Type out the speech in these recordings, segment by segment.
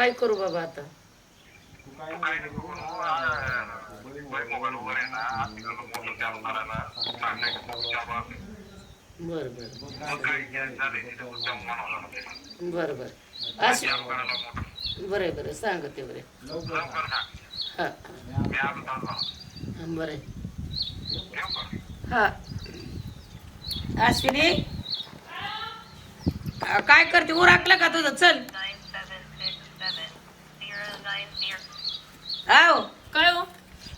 काय करू बाबा आता? बर बर. बर बर. असं बरं बरं सांगते बरे हा बरे हा. अश्विनी काय करते? उराकलं का तुझं? चल. आव काय हो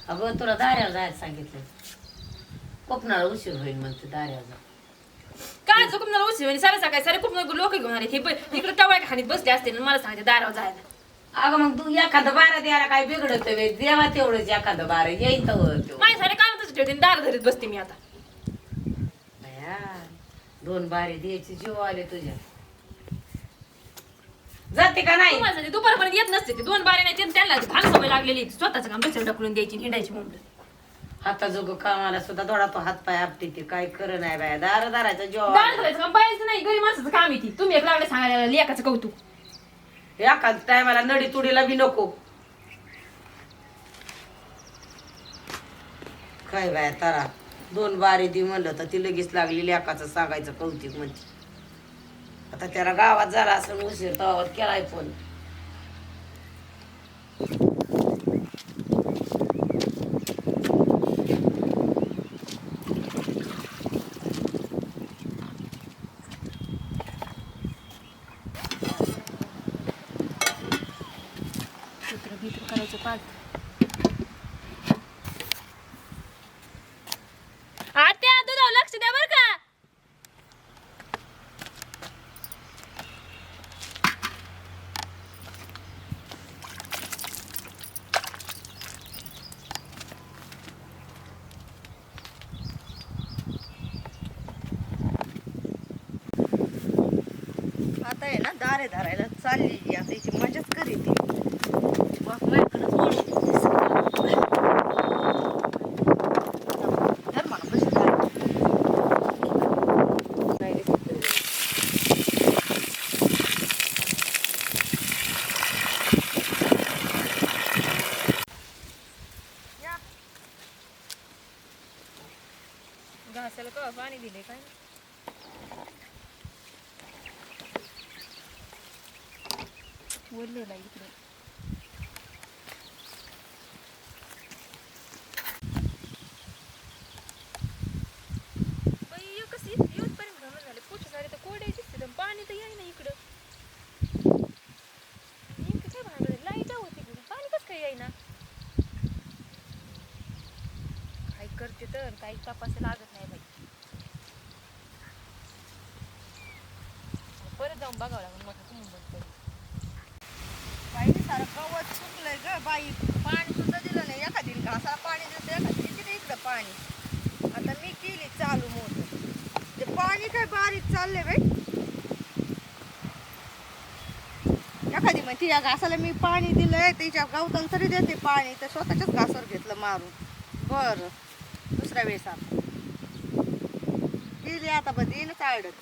अगं तुला दाऱ्यावर जायला सांगितलं. कोकणाला उशीर होईल म्हणते दाऱ्यावर जा. काय चुकून मला उशीर म्हणजे सारे सकाळी सारे खूप लोक घेऊन आले. हे प- इकडे टवाय खाणीत बसले असते आणि मला सांगते दारावर जायला. अगं मग तू एखादं बारा द्यायला काय बिघडत देवा तेवढंच एखादं बारा येईन तर तो माझे सारे काम तसं ठेवते आणि दार धरीत बसते मी आता. बया, दोन बारे द्यायचे जीव आले तुझ्या. जाते का नाही? तुम्हाला दुपारपर्यंत येत नसते ते दोन बारे नाही ते त्यांना भाग सवय लागलेली. स्वतःचं काम दुसऱ्या ढकलून द्यायची हिंडायची म्हणून हाता जोग कामाला सुद्धा थोडा तो हात पाय आपटी ते काय कर नाही बाया. दार दाराचा. धरायचं काम बायाचं नाही गरीब माणसाचं काम आहे ती. तुम्ही एक लागले सांगायला लेखाचं कौतुक. एखाद टायमाला नडी तुडीला बी नको. काय बाया तारा? दोन बारी दी म्हणलं तर ती लगेच लागली लेकाचं सांगायचं कौतिक म्हणते. आता त्याला गावात झाला असं उशीर तवावर केलाय फोन चित्र बित्र करायचं पाच आत्या दुधावर लक्ष द्या बरं का आता आहे धरायला चालली आता हिची मजाच करी ती बापल्याकडंच घासाला का पाणी दिले काय? बोललेला इकडे. अय्यो, झाले. तर कोरडे पाणी तर इकडं. नेमकं काय लाइट होती इकडं. पाणी कसं काय ना काय करते तर? काही तपास लागत नाही बाई. परत जाऊन बघावं लागेल. मग तुम्ही बघतो सारं गवत सुकलंय ग बाई. पाणी सुद्धा दिलं नाही. एखादी घासाला पाणी देते एखादी किती इकडं पाणी. आता मी केली चालू मोठ ते पाणी काय बारीक चाललंय बाई. एखादी म्हणते या घासाला मी पाणी दिलंय. तिच्या गवताला तरी देते पाणी. तर स्वतःच्याच घासावर घेतलं मारून. बरं. दुसऱ्या वेळेस आता. गेली आता बघ येईनच आडत.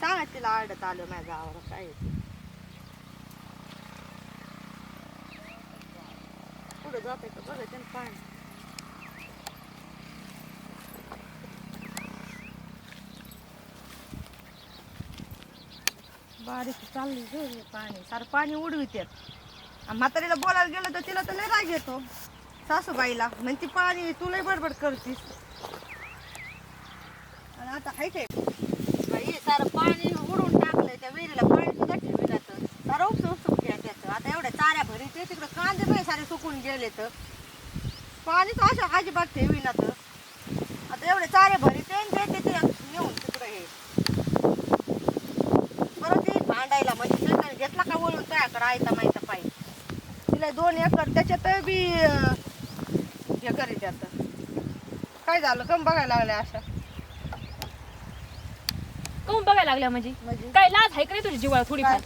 सांगा तिला आडत आलं माझ्या गावाला. काय आहे ते. पुढे जाते का? बघा त्यानं पाणी बारीक चालली ग पाणी. सारं पाणी उडवित्यात. म्हातारीला बोलायला गेलं तर तिला तर लय राग येतो. सासूबाईला. म्हणजे ती पाणी तू लय बडबड करतीस. आणि आता हाय काय बाई सारं पाणी उडून टाकलंय त्या विहिरीला पाणी सुद्धा ठेवलं सारं उपसूक उपसूक त्याचं. आता एवढ्या चाऱ्या भरी ते तिकडे कांदे सारे सुकून गेले तर पाणी तर असं अजिबात ठेवी ना तर. आता एवढे चारे भरी ते देते ते नेऊन तिकडे हे. परत ते भांडायला म्हणजे ते घेतला का वळून त्याकडे आयता माहिती पाहिजे तिला दोन एकर त्याच्यात बी हे करीत आता. काय झालं? कम बघायला लागल्या अशा. कोण बघायला लागल्या म्हणजे? म्हणजे? काय लाज आहे का रे तुझ्या जीवाला थोडीफार?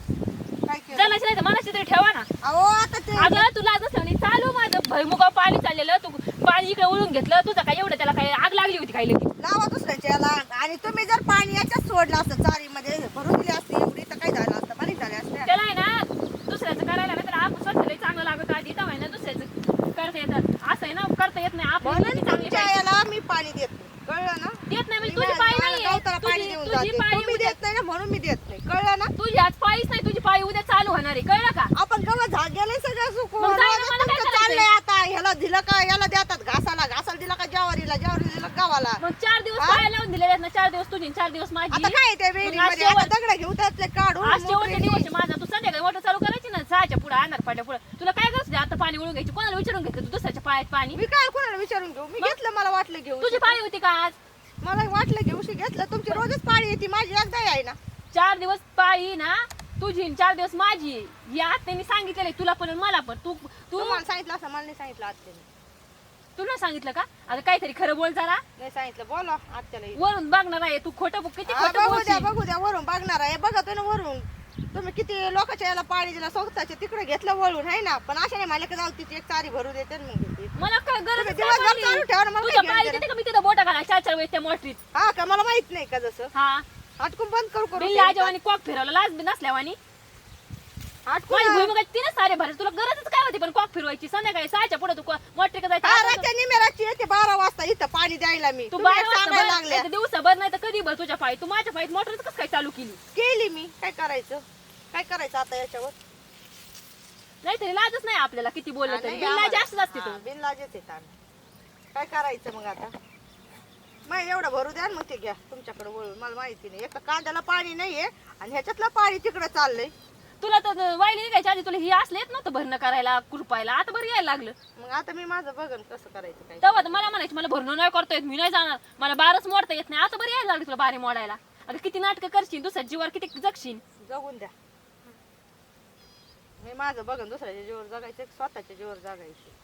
काय केलं? जनाची नाही तर मनाची तरी ठेवा ना अहो आता ते अगं तुला असं नाही चालू माझं भैमुगा पाणी चाललेलं तू पाणी इकडे उडून घेतलं तुझं काय एवढं त्याला काय आग लागली होती काय लगेच लावा दुसऱ्याच्या याला आणि तुम्ही जर पाणी याच्यात सोडलं असतं चारीमध्ये भरून दिली असती एवढी तर काय झालं असतं बरी झाली असते त्याला आहे ना दुसऱ्याचं करायला नाही तर आपण स्वतःला चांगलं लागत आधी तर आहे ना दुसऱ्याचं करता येतात असं आहे ना करता येत नाही आपण म्हणून किती चांगली तुमच्या पाहिजे. याला मी पाणी देत नाही कळलं ना देत नाही म्हणजे मी तुझी माझ्या पायी नाही गवताला पाणी देऊन तुझी जाते पायी तुम्ही उद्या देत नाही ना म्हणून मी देत नाही कळलं ना तुझी आज पायीच नाही तुझी पायी उद्या चालू होणार आहे कळलं का आपण गवत झाड गेले सगळं सुकून मग जाय ना, रोजच मला काय तुमचं करायचंय? चाललंय आता ह्याला दिलं का याला देतात घासाला. घासाला दिला का ज्वारीला? ज्वारीला दिलं गव्हाला? मग चार दिवस हा? पाया लावून आहेत ना चार दिवस तुझी आणि चार दिवस माझी. आता काय ते मग आज विहिरीमध्ये आता शेवट- दगड घेऊ त्यातले काढून आज शेवटचे मोकळे दिवस आहे माझा. तू संध्याकाळी मोटर चालू करायची ना सहाच्या पुढे आणणार पाड्या पुढे. तुला काय गरज आहे? आता पाणी ओळून घ्यायची. कोणाला विचारून घेतलं तू दुसऱ्याच्या पायात पाणी. मी काय कोणाला विचारून घेऊ? मी घेतलं मला वाटलं घेऊ. तुझी पाळी होती का आज? मला वाटलं घेऊशी घेतलं. तुमची रोजच पाळी येते माझी एकदा आहे ना. चार दिवस पाळी ना तुझी आणि चार दिवस माझी. या त्यांनी सांगितलेलं आहे. तुला पण आणि मला पण. तू तू तुम्हाला सांगितलं असं मला नाही सांगितलं आत्याने तुला सांगितलं का? आता काहीतरी खरं बोल जरा. नाही सांगितलं बोला आत्याला. येऊन. वरून बघणार आहे तू खोटं बोल- किती हा, खोटं बघू द्या बोलशील बघू द्या वरून बघणार आहे. बघा तुम्ही वरून. तुम्ही किती लोकांच्या याला पाणी दिलं स्वतःच्या तिकडे घेतलं वळून आहे ना? पण अशा नाही मला का जाऊ तिची एक चारी भरू देते आणि मग घेते. मला काय गरज तुम्ही दिवसभर चालू ठेवा ना, मला तुझ्या काय पाळी घेणं देते का? मी तिथं बोटा घाला चार चार वेळेस त्या मोटरीत. हा का? मला माहीत नाही का जसं. हा. हटकून बंद करू करू बिल्ली आजवानी कॉक फिरवला लाज बी नसल्यावानी माझी भुईमुगाची तीनच सारे भरले तुला गरजच काय होती पण कॉक फिरवायची? संध्याकाळी सहाच्या पुढे तू मोटरी का जायचं? निमेराची येते बारा वाजता इथं पाणी द्यायला मी. तू बारा वाजता भर, लागल्या. नाहीतर दिवसाभर नाही तर कधी भर तुझ्या पायी? तू माझ्या पायीत मोटरच कसं काय चालू केली? केली मी. काय करायचं? काय करायचं आता याच्यावर? नाहीतरी लाजच नाही आपल्याला किती बोललं तरी. नाही, बिल्ला आम्हाला- जास्त असते तू. बिनलाजेच येत आम्ही. काय करायचं मग आता? मग एवढं भरू द्या आणि मग ते घ्या. तुमच्याकडे वळून. मला माहिती नाही. एक तर कांद्याला पाणी नाहीये आणि ह्याच्यातलं पाणी तिकडे चाललंय. तुला तर वाईली निघायच्या आधी तुला ही असले येत नव्हतं भरणं करायला कुरपायला आता बरं यायला लागलं. मग आता मी माझं बघन कसं करायचं काय. तेव्हा तर मला म्हणायची मला भरणं नाही करता येत मी नाही जाणार. मला बारच मोडता येत नाही. आता बरं यायला लागली तुला बारी मोडायला. आता किती नाटकं करशील दुसऱ्या जीवावर किती जगशील. जगून द्या. मी माझं बघन दुसऱ्याच्या जीवर जगायचं स्वतःच्या जीवर जगायचं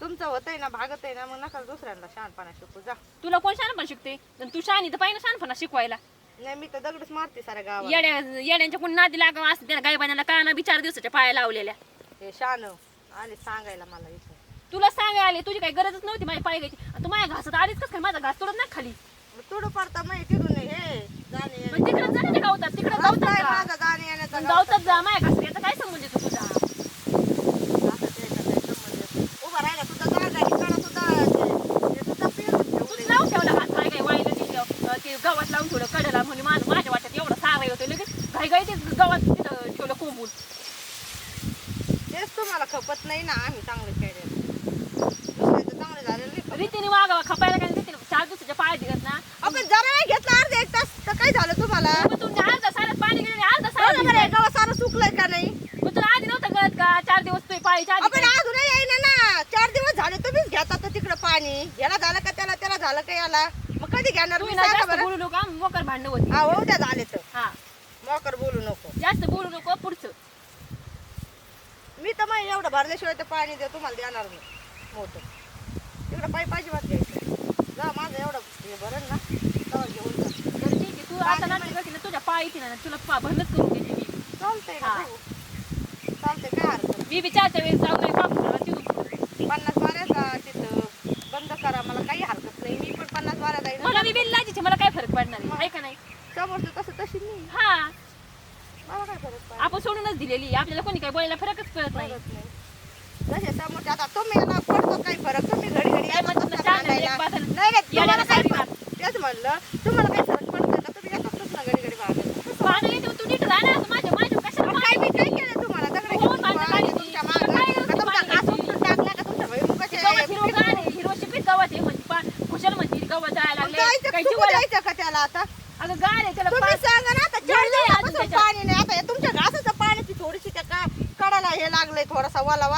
तुमचं होतंय ना भागत आहे ना मग नका दुसऱ्यांना शहाणपणा शिकू. जा. तुला कोण शहाणपण शिकते? आणि तू शहाणी तर पाहिजे शहाणपणा शिकवायला. नाही मी तर दगडच मारते साऱ्या गावात येड्या येड्यांच्या कोण नादी लागावं असते त्याला गायबानाला काना बी चार दिवसाच्या पाया लावलेल्या. हे शान आणि सांगायला मला इथं. तुला सांगाय आले तुझी काही गरजच नव्हती माझी पाय घ्यायची. आणि तू माझ्या घासात आलीच कस काय? माझा घास तोडत नाही खाली. मग तुडू पडता माहिती तिथून हे जाणे तिकडे जाणे ते गावतात तिकडे रस्ता गावतात आहे जा. माझा जाणे येण्याचा. गावतात जा माझ्या घासात याचा काय संबंध येतो तुझा आता त्याचा काही संबंध येत. उभा राहिला सुद्धा जागा ठिकाणं सुद्धा ते- ते सुद्धा पेरून तूच ठेवलंय. नाव ठेवला हात काय काय वाईला दिलं ते गावात लावून ठेवलं कडला म्हणून माझं माझ्या वाट्यात एवढं साराय होतं लगेच घाई घाई ते गावात तिथं ठेवलं कोंबून तेच तुम्हाला खपत नाही ना आम्ही चांगलं दुसऱ्याचं चांगलं झालेलं. रीतीने वागावा खपायला काय रीतीने? चार दिवसाच्या पाया दिगत ना. आपण जरा वेळ घेतला अर्धा एक तास. तर काय झालं तुम्हाला? तुमच्या अर्धा साऱ्यात पाणी गेले अर्धा सारा सारं सुकलंय का नाही? मग तुला आधी नव्हतं कळत का? चार दिवस तुझी पाळीच्या आधी आपण अजूनही येईना ना. चार दिवस झाले तुम्हीच घेता तर तिकडं पाणी. याला झालं का त्याला त्याला झालं का याला? मग कधी घेणार? तुम्ही मी बोलू नका मोकर भांडणं होती. हा उद्या झाले तर. हा. मोकर बोलू नको. जास्त बोलू नको पुढचं. मी तर मग एवढं भरल्याशिवाय ते पाणी दे तुम्हाला देणार नाही. मोठं. तिकडं पायी पाहिजे वाट घ्यायचं. जा माझं एवढं हे भरण ना. तेव्हा घेऊन जा. तर ठीक आहे. तू आता नाटक करते ना तुझ्या पाय येते ना तुला पा- भरणंच करून देते मी. चालतंय ना हा. बघू. चालतंय काय हरकत मी विचारच्या वेळेस जाऊ नाही पाहू तिथून नाही. पन्नास बाऱ्याचा तिथं बंद करा मला काही हरकत नाही. मी पण पन्नास बाऱ्या जाईल मला मी बिल लाजीची मला काय फरक पडणार आहे? आहे का नाही? समोरचं तसं तशी नाही. हा. मला काय फरक पडत आपण सोडूनच दिलेली आपल्याला कोणी काय बोलायला फरकच कळत नाही. पडत नाही. जसे समोरचे आता तुम्ही याला पडतो काही फरक? तुम्ही घडी घडी काय येतात म्हणतात ना ना, छान आहे, भांडायला. एक बाजूला. नाही नाही तुम्हाला येड्याला काय साडी फरक- तेच म्हणलं. तुम्हाला काही फरक पडतो का? तुम्ही येतातच ना घडी घडी भांडायला पाणी येते तू नीट राहणार असं माझ्या माझ्या कशाला मग काय मी काय केलं तुम्हाला? दगड हो, घेऊन भांडण तुम्हाला काढली. तुमच्या काय मागं. गरज का तुमचा पाणी घास घ्यायची? उपटून टाकला का तुमच्या भुईमुगाचे ते गवत हिरवं गार आहे हिरवं शिपीत गवत आहे म्हणते. पा खुशाल म्हणते गवत जायला मग लागले जायचं काही सुकू जीवाला द्यायचं का त्याला आता? अगं गार आहे त्याला तुम्ही पा- सांगा ना आता चार त्याच्यात. पाणी नाही. आता हे तुमच्या घासाचं पाणी ती थोडीशी त्या का कडाला हे लागलंय थोडासा वाला.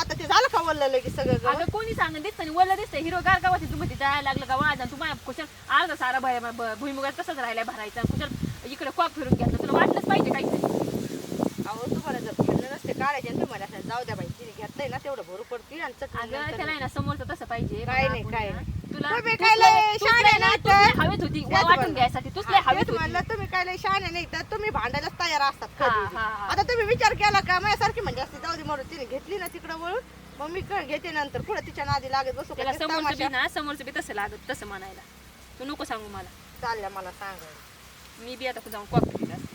वल्ल लगेच सगळं गवत. अगं कोणी सांग दिसतं आणि वल्ल दिसतंय. हिरो गार गावात तू मध्ये जायला लागलं का? वाजा तू माझ्या कुशल अर्धा सारा भय ब- भुईमुगात तसंच राहिलाय भरायचा. कुशल इकडे कॉक फिरून घेतलं. तुला वाटलंच पाहिजे काहीतरी. अहो तुम्हाला जर भांडण नसते काढायचे आणि तुम्हाला असं जाऊ द्या बाई तिने घेतलंय ना तेवढं भरू पडतील आणि चटणी अगं नंतर त्याला आहे ना समोरचं तसं पाहिजे. काय नाही, काय नाही. तुला तुम्ही तूच काय लय- लय तूच शहाणे लय लय तर? हवेत होती तेच वाटून म्हणलं. घ्यायसाठी तूच हा, लय तेच हवेत होती. म्हणलं तुम्ही काय लय शहाणे नाही तर तुम्ही भांडायलाच तयार असतात हा, कधी हा, हा. आता तुम्ही विचार केला का? माझ्यासारखी म्हणजे असते जाऊ दे म्हणून तिने घेतली ना तिकडं वळून. मग मी क- घेते नंतर. पुढे तिच्या नादी लागत बसू का? त्याला तेच समोरचं बी तमाशा. ना समोरचं बी तसं लागत तसं म्हणायला. तू नको सांगू मला. चालल्या मला सांग. मी बी आता जाऊन कॉक.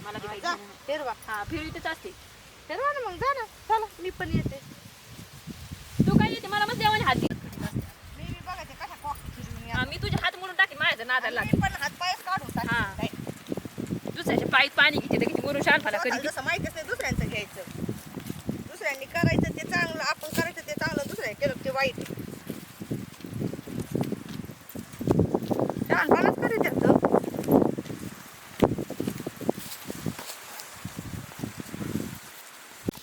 मला बी काही जा नाही. फिरवा. हा फिरवीतच असते. फिरवा ना मग जा ना. चला मी पण येते. तू काय येते मला मग देवाने हात मी बी कशा या. हा, मी तुझे हात म्हणून टाकेन माझ्या नादाला मी पण हात पायच काढून हा. टाकते दुसऱ्याच्या पायीत पाणी तर किती वरून शालफाला स्वतःला कधी जसं माहितीच नाही दुसऱ्यांचं घ्यायचं. दुसऱ्यांनी करायचं ते चांगलं आपण करायचं ते चांगलं दुसऱ्या केलं ते वाईट. शहाणपणाच करीत येतं.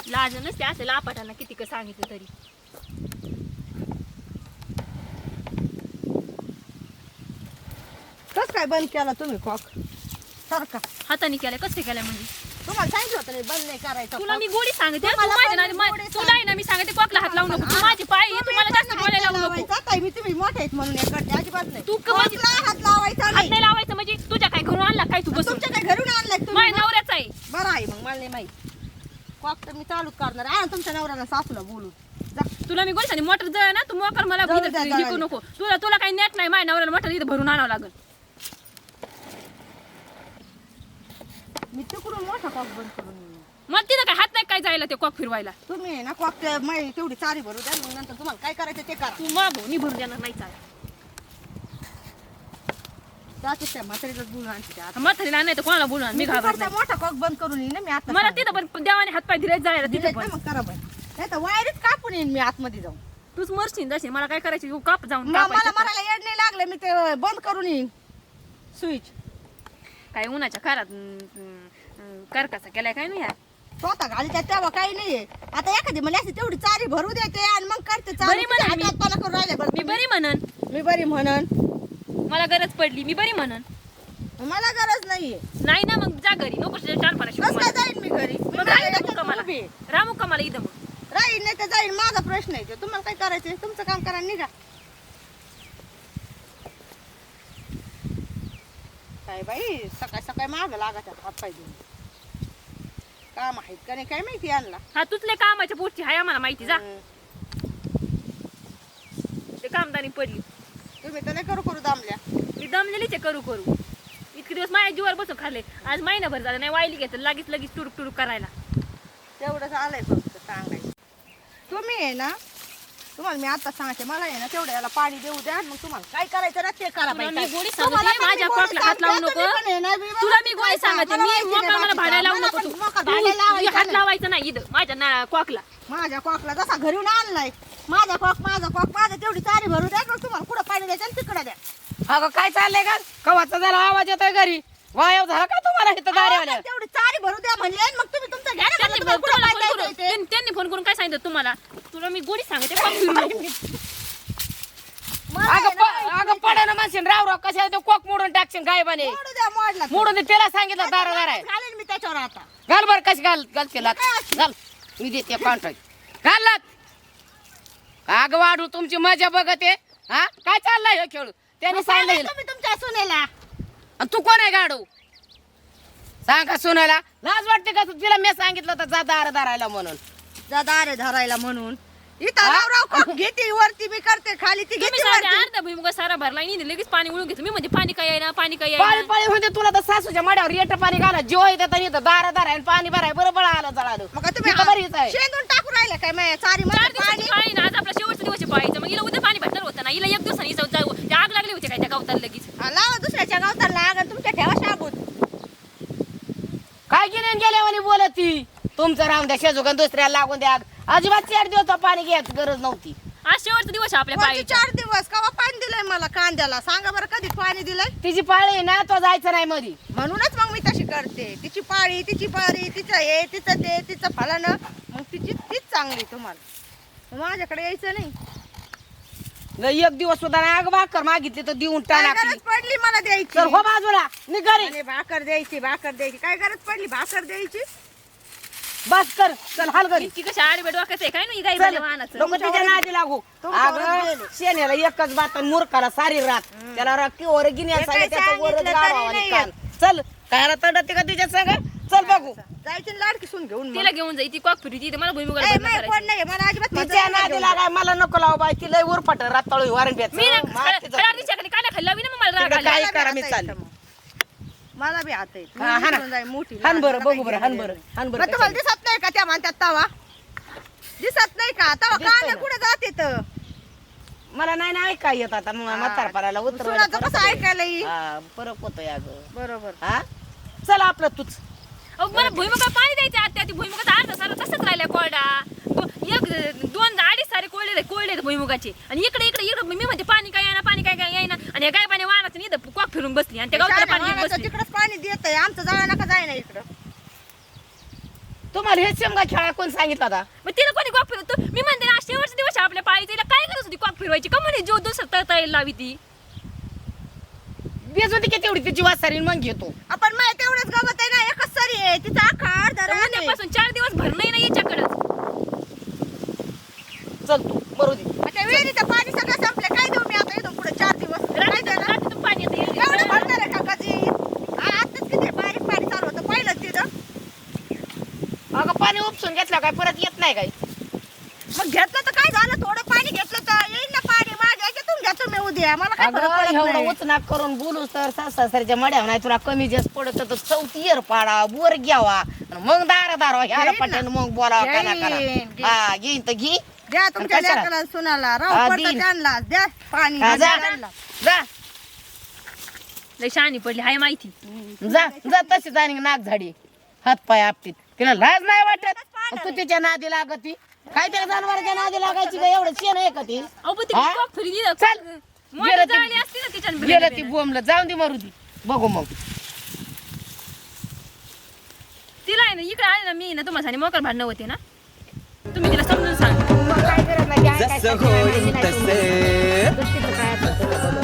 लाज नसते असेल आपाटांना किती का सांगितलं तरी कस काय बंद केला तुम्ही कॉक सारखा. हाताने केलाय कसं केलाय म्हणजे? तुम्हाला सांगितलं होतं नाही बंद नाही करायचं तुला. मी गोडी सांगते तू तुम्हाला माझ्या पण नादी- मा- गोडी तुला आहे ना मी सांगते कॉकला हात लावू नको. तू माझी पाय आहे, तू मला जास्त तुम्ही बोलायला पण लावू हात नको. लावायचा. ताई, मी तुम्ही मोठे आहेत म्हणून करते अजिबात नाही. तू क- माझी- कॉकला हात लावायचा हात नाही. नाही लावायचं म्हणजे तुझ्या काय घरून आणला काय तू बसून? तुमच्या काय घरून आणलाय तुम्ही? माझ्या नवऱ्याचा आहे. बरं आहे मग मला नाही माहीत. कॉक तर मी चालूच करणार. आहे तुमच्या नवऱ्याला सासूला बोलून. जा. तुला मी मोटर जळ ना तू मोकर मला जाऊ इथं द्या, जिंकू जाऊ नको. तुला तुला काही नेट नाही माझ्या नवऱ्याला मोटर इथं भरून आणावं लागल. मी तिकडून मोठा कॉक बंद करून येईन. मग तिथं काय हात नाही काय जायला ते कॉक फिरवायला. तुम्ही ना कॉक तेवढी चारी भरू द्या मग नंतर तुम्हाला काय करायचं ते करा. तू मागो मी भरून देणार नाही चाल. जाते त्या म्हातारीलाच बोलून आणते त्या आता. म्हातारीला नाही तर कोणाला बोलणार मी मी घाबरत तिकडचा नाही. मोठा कॉक बंद करून येईन ना मी आता मला. तिथं पण देवाने हात पाय दिले जायला तिथं पण. मग करा बाई नाही तर वायरीच कापून येईन मी आतमध्ये जाऊन. तूच मरशील जशी मला काय करायची? तू काप जाऊन म- मला कापायचं. मरायला येड नाही लागलं मी ते बंद करून येईन. स्विच काय उन्हाच्या खारात करकाचा केलाय काय नाही यार? स्वतः घालत्या तेव्हा काही नाहीये. आता एखादी म्हणजे अशी तेवढी चारी भरू देते आणि मग करते चारी. म्हणा मी. करून राहिले बरं. मी बरी म्हणन? मी बरी म्हणन. मला गरज पडली मी बरी म्हणन. मला गरज नाहीये. नाही ना मग जा घरी. नको चारपणा कस काय जाईन मी घरी? मी मग घरी राहू लगेच का मला? उभी. आहे. रामू का मला इथं मग? राहील नाही तर जाईल माझा प्रश्न आहे तो. तुम्हाला काय करायचंय? तुमचं काम करा आणि निघा. काय बाई सकाळ सकाळी माग लागत हात पाय देऊन काम आहेत का नाही? काय माहिती यांना? हा तुझले कामाच्या पुढची. हाय आम्हाला माहिती जा. ते कामदानी पडली. तुम्ही तर नाही करू करू दामल्या. मी दमलेलीच आहे करू करू इतके दिवस माझ्या जीवावर बसून खाल्ले. आज महिनाभर झालं नाही वायली घेतलं लगेच लगेच टुरुक टुरुक करायला. तेवढंच आलंय फक्त सांगायचं तुम्ही आहे ना तुम्हाला मी आता सांगते मला आहे ना तेवढं याला पाणी देऊ द्या मग तुम्हाला काय करायचं ना ते करा तुला बाई. मी गोडी तुम्हाला सांगते पण मी माझ्या गोडी कॉकला हात लावू सांगते, नको तुम्ही पण आहे ना, मी तुला मी मला गोडी सांगते मला मी माहिती मोकळा नाही मला बाकीचं. भाड्या लावू मला नको पण तू मोकळा तू भाड्या लावायचं हात नाही. लावायचं नाही इथं माझ्या ना कॉकला माझ्या कॉकला जसा घरून आणलाय माझा कॉक माझा कॉक माझा तेवढी चारी भरू द्या मग तुम्हाला कुठं पाणी द्यायचं आणि तिकडं द्या अगं काय चाललंय का कवाचा झाला आवाज येतोय घरी वायव झाला का तुम्हाला इथं अहो, दारेवाल्या तेवढी चारी भरू द्या म्हणले मग तुम्ही तुमचं घ्या ना, त्यांनी तुम्हाला पाणी फोन करून. त्यांनी- त्यांनी फोन करून काय सांगितलं तुम्हाला? तुला मी गोडी सांगते फिरू आहे अगं ना, प- अगं पडा ना म्हणशील राव राव कशा तो कोक मोडून टाकशील गायबाने? मोडू द्या मोडला तो. मोडून दे त्याला सांगितलं दारा दारा. घालेन मी त्याच्यावर आता. घाल बर कशी घाल घाल लाग घाल. मी देते कॉन्ट्रॅक्ट घाल अगं वाढू तुमची मजा बघते. हा? काय चाललंय हे खेळ? त्याने सांगितलं. तुम्ही तुमच्या सुनेला. आणि तू कोण आहे गाडू? सांगा सुनायला लाज वाटते का? तू- तिला मी सांगितलं होतं जा दार धरायला म्हणून. जा दारे धरायला म्हणून. इथं? राव राव कप घेते वरती मी करते खाली ती तुम्ही घेते सांगते वरती. अर्धा भुईमुगा सारा भरला आणि लगेच पाणी उडून घेतलं मी म्हणजे पाणी काय येईना पाणी काय पाळी येईना पाळी म्हणते तुला तर सासूच्या माड्यावर पाणी घाला जीव येतात आणि इथं दारा दारा आणि पाणी भराय बरोबर आलं जळालं. मग तुम्ही इथं बरीच आहे. शेंदून टाकू राहिला काय माझ्या चारी चारमध्ये दिवसाची पाणी. पाळी ना आज आपला शेवटचा दिवस आहे पाळीचा मग हिला उद्या पाणी होतं ना? हिला एक दिवसाने जाऊ जाऊ. ते आग लागली होती काय त्या गावताला लगेच? हा, लावा दुसऱ्याच्या गावताला लागा तुमच्या ठेवा शाबूत. काय गेले गेल्यावानी बोलत? ती तुमचं राहून द्या शेजोगन दुसऱ्याला लागून द्या अजिबात चार दिवस पाणी घ्यायची गरज नव्हती. आज शेवटचा दिवस आहे आपल्या पाळीचा चार दिवस? कवा पाणी दिलंय मला कांद्याला? सांगा बरं कधी पाणी दिलंय? तिची पाळी आहे ना तो जायचं नाही मधी. म्हणूनच मग मी तशी करते. तिची पाळी तिची पाळी तिचं हे तिचं ते तिचं फलानं. मग तिची तीच चांगली तुम्हाला. मग माझ्याकडे यायचं नाही. लय एक दिवस सुद्धा नाही. अगं भाकर मागितली तर देऊन काय टाकली गरज पडली मला द्यायची? तर हो बाजूला. निघारी आणि भाकर द्यायची भाकर द्यायची. काय गरज पडली? भाकर द्यायची? बस कर चल हाल घरी. इतकी कशी आडवे डोक्याचं आहे काय नाही गाई चल वाहनाचं? नको तिच्या नादी लागू. तुमच्यावरच अगं गेले. शेण्याला एकच बात आणि मूर्खाला सारी रात. त्याला राखी वर गिन्या हे सारे काय त्याचं वरच सांगितलं तरी आणि नाही कान. चल काय तडते का तिच्या संग? चल बघू. जायची आणि लाडकी सून घेऊन मग. तिला घेऊन जाई ती कॉक फिरी ती मला भुईमुगाला ए, बंद माय करायची. कोण नाही मला अजिबात तिचं तिच्या नादी लागाय मला नको लाव बाय ती लय उरफाट राताळू वारंब्याचं मी ना. खराब दिशा काना खाल्ला ना मग मला राग तिकडं आला. काय करा मी चालले. मला बी आता येत. हा, हा ना. मोठी हान बरं, बघू बरं, हान बरं, हान बरं मग तुम्हाला कशाला? दिसत नाही का त्या म्हणतात तवा? दिसत नाही का? तवा दिसतंय कांदा ना. कुठे जाते तर मला नाही ना ऐका येत आता मग म्हातारपणाला उतर सुनाचं कसं ऐकायला येईल? फरक होतोय अगं. बरोबर. हा? चल आपलं तूच. अहो, मला भुईमुगा पाणी द्यायचं आता. ती भुईमुगाचा अर्धा सारा तसंच राहिला कोरडा. दो- एक दोन अडीच सारे कोळले कोळले भुईमुगाचे. आणि इकडे इकडे इकडे मी म्हणते पाणी काय येणार पाणी काय काय येणार आणि काय पाणी वाहनाचं नाही इथं फिरून बसली आणि त्या गावताला पाणी बसली. तिकडच पाणी देत आहे आमचं जाळं नका जाय ना इकडं. तुम्हाला हे शेमगा खेळा कोण सांगितलं होता मग तिला कोणी कॉक फिरवतो? मी म्हणते ना शेवटचे दिवस आपल्या पाळीचे हिला काय गरज होती कॉक फिरवायची? का म्हणे जो दुसरं तळता येईल लावी ती? बेज होती की तेवढी तिची वासारी मग घेतो. आपण माहिती तेवढंच गवत आहे ना एकच सरी आहे. तिचा आहे. उद्यापासून चार दिवस भरणं नाही याच्याकडं. चल तू बरोबर त्या विहिरीचं पाणी सगळं संपलं काय देऊ मी आता? इथून पुढे चार दिवस. काय देणार? पाणी येतं एवढं येईल. भरणार आहे का कधी आ, आताच किती बारीक पाणी चालू होतं. पहिलं तिथं. अगं पाणी उपसून घेतलं काय? परत येत नाही काय मग घेतलं तर काय झालं? थोडं पाणी घेतलं तर येईल ना पाणी. माझ्या याच्यातून घेतो मी उद्या. मला काय फरक अगं पडत एवढं नाही. उचनाक करून बोलू तर सासऱ्याच्या मड्यावर नाही तुला कमी जास्त पडत तर चौथी एर पाडा वर घ्यावा. आणि मग दारा दारा ह्याला घेईन ना. मग बोलावा काना घेईन. हा घेईन तर घे. द्या तुमच्या कशाला? लेकराला सुनाला. हा, राहू पडतं देईन. त्यांना. द्या पाणी. हा, जा. त्यांना. जा. लय शहाणी पडली हाय माहिती. जा जा तशीच आणि नाक झाडी. हात पाय आपटीत. तिला लाज नाही वाटत? तू तिच्या नादी लागती. काय त्या जनावरांच्या नादी लागायची का एवढं शेण आहे का ती? अहो पण ती हा? कॉक फिरी दिलं चल. मोठी गेलं ते- जाळी असती ना तिच्यानं गेलं ती बिना- बोंबलं. जाऊन दे मारू दे. बघू मग. तिला आहे ना इकडे आले ना मी ना तुम्हाला सांगे मोकर भांडणं होते ना. तुम्ही तिला समजून सांग. मग काय गरज नाही, काय काय जसं सांगितलं नाही, होईल मी नाही तसे. समजत. दुसरीचं काय असेल ते बघू.